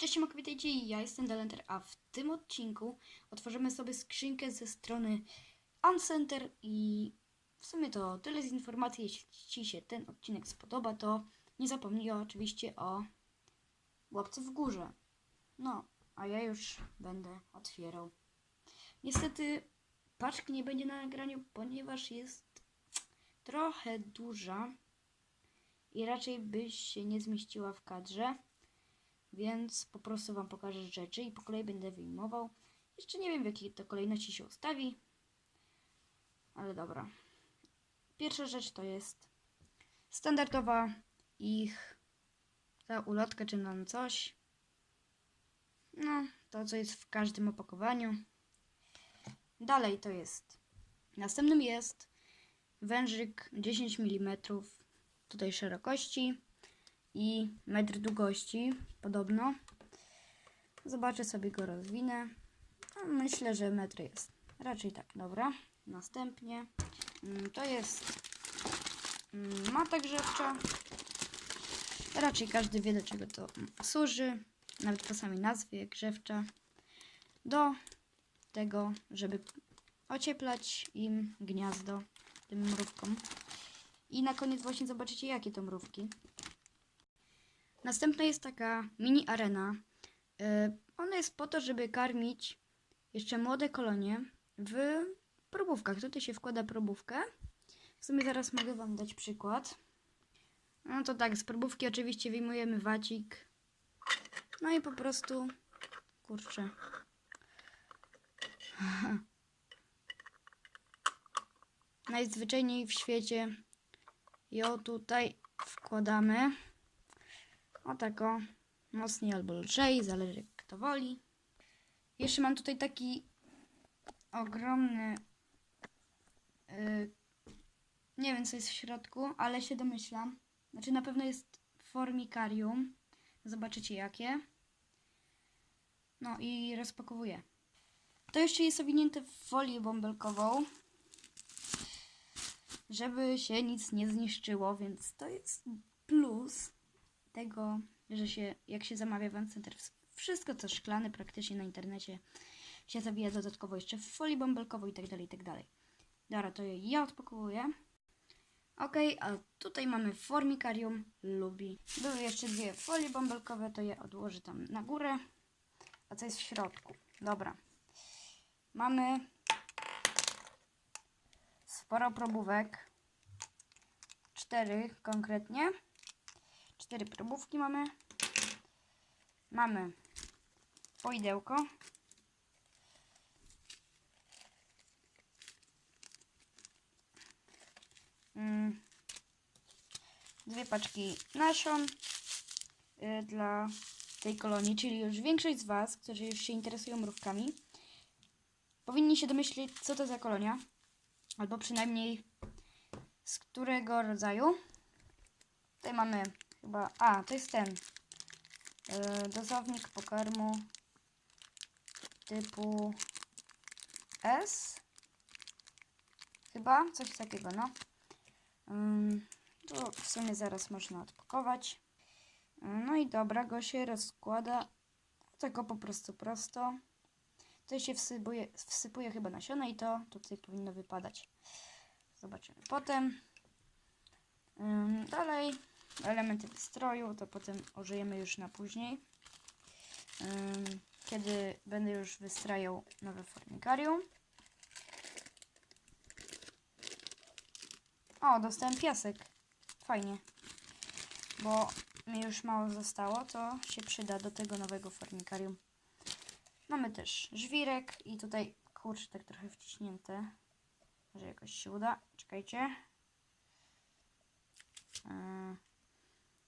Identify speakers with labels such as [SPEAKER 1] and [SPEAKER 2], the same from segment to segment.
[SPEAKER 1] Cześć, Mok, witajcie, ja jestem Dalenter, a w tym odcinku otworzymy sobie skrzynkę ze strony Uncenter i w sumie to tyle z informacji. Jeśli Ci się ten odcinek spodoba, to nie zapomnij oczywiście o łapce w górze. No, a ja już będę otwierał. Niestety paczki nie będzie na nagraniu, ponieważ jest trochę duża i raczej byś się nie zmieściła w kadrze. Więc po prostu Wam pokażę rzeczy i po kolei będę wyjmował. Jeszcze nie wiem w jakiej to kolejności się ustawi. Ale dobra. Pierwsza rzecz to jest standardowa ich ta ulotka czy tam coś. No, to co jest w każdym opakowaniu. Dalej to jest. Następnym jest wężyk 10 mm tutaj szerokości i metr długości, podobno. Zobaczę sobie go rozwinę. No, myślę, że metr jest. Raczej tak, dobra. Następnie mm, to jest mm, mata grzewcza. Raczej każdy wie do czego to mm, służy. Nawet po samej nazwie grzewcza. Do tego, żeby ocieplać im gniazdo tym mrówkom. I na koniec właśnie zobaczycie jakie to mrówki. Następna jest taka mini arena. Yy, ona jest po to, żeby karmić jeszcze młode kolonie w probówkach. Tutaj się wkłada probówkę. W sumie zaraz mogę Wam dać przykład. No to tak, z probówki oczywiście wyjmujemy wacik. No i po prostu, kurczę. Najzwyczajniej w świecie ją tutaj wkładamy. O mocniej albo lżej, zależy kto woli. Jeszcze mam tutaj taki ogromny, yy, nie wiem co jest w środku, ale się domyślam. Znaczy na pewno jest formikarium. Zobaczycie jakie. No i rozpakowuję. To jeszcze jest owinięte w folię bąbelkową, żeby się nic nie zniszczyło, więc to jest plus tego, że się, jak się zamawia w Center, wszystko co szklane praktycznie na internecie się zawija dodatkowo jeszcze w folii bąbelkową i tak dalej, i tak dalej. Dobra, to ja odpakowuję. Ok, a tutaj mamy formikarium lubi. Były jeszcze dwie folie bąbelkowe, to je odłożę tam na górę. A co jest w środku? Dobra. Mamy sporo probówek. Cztery konkretnie. Cztery probówki mamy. Mamy poidełko. Mm. Dwie paczki nasion y, dla tej kolonii, czyli już większość z Was, którzy już się interesują mrówkami, powinni się domyślić, co to za kolonia, albo przynajmniej z którego rodzaju. Tutaj mamy chyba, a to jest ten yy, dozownik pokarmu typu S. Chyba coś takiego, no. Ym, to w sumie zaraz można odpakować. No i dobra, go się rozkłada tylko po prostu prosto. Tutaj się wsypuje, wsypuje chyba nasiona i to tutaj powinno wypadać. Zobaczymy potem. Dalej elementy wystroju, to potem użyjemy już na później. Kiedy będę już wystrajał nowe formikarium. O, dostałem piasek. Fajnie. Bo mi już mało zostało, to się przyda do tego nowego formikarium. Mamy też żwirek i tutaj, kurczę, tak trochę wciśnięte. Może jakoś się uda. Czekajcie. Yy.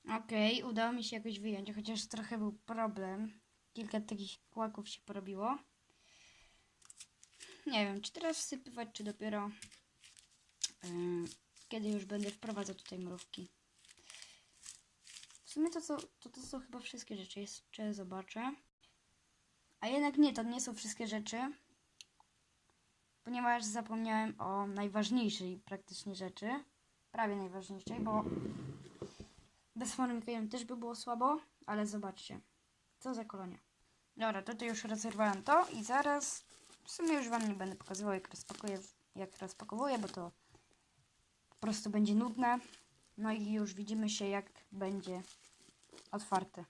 [SPEAKER 1] Okej, okay, udało mi się jakoś wyjąć, chociaż trochę był problem. Kilka takich kłaków się porobiło. Nie wiem, czy teraz wsypywać, czy dopiero yy, kiedy już będę wprowadzał tutaj mrówki. W sumie to, co, to, to są chyba wszystkie rzeczy. Jeszcze zobaczę. A jednak nie, to nie są wszystkie rzeczy. Ponieważ zapomniałem o najważniejszej praktycznie rzeczy. Prawie najważniejszej, bo bez formikarium też by było słabo. Ale zobaczcie. Co za kolonia. Dobra, tutaj już rozerwałem to i zaraz w sumie już Wam nie będę pokazywał jak rozpakuję, jak rozpakowuję, bo to po prostu będzie nudne. No i już widzimy się jak będzie otwarte.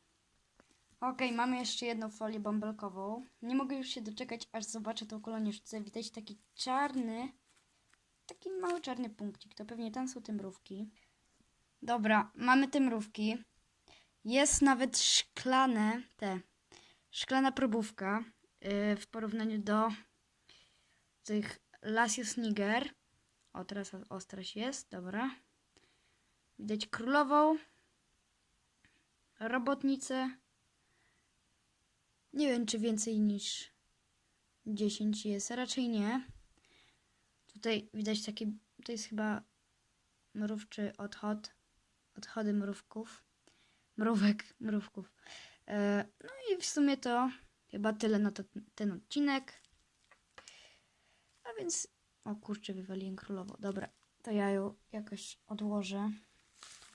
[SPEAKER 1] Ok, mamy jeszcze jedną folię bąbelkową. Nie mogę już się doczekać, aż zobaczę tą kolonię. Chcę widać taki czarny, taki mały czarny punkcik. To pewnie tam są te mrówki. Dobra, mamy te mrówki. Jest nawet szklane, te, szklana probówka yy, w porównaniu do tych Lasius Niger. O, teraz ostrość jest, dobra. Widać królową, robotnicę. Nie wiem, czy więcej niż 10 jest, raczej nie. Tutaj widać taki, to jest chyba mrówczy odchod, odchody mrówków, mrówek, mrówków. E, no i w sumie to chyba tyle na to, ten odcinek. A więc, o kurczę, wywaliłem królową. Dobra, to ja ją jakoś odłożę,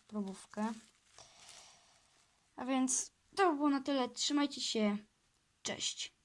[SPEAKER 1] probówkę. A więc to by było na tyle. Trzymajcie się. Cześć.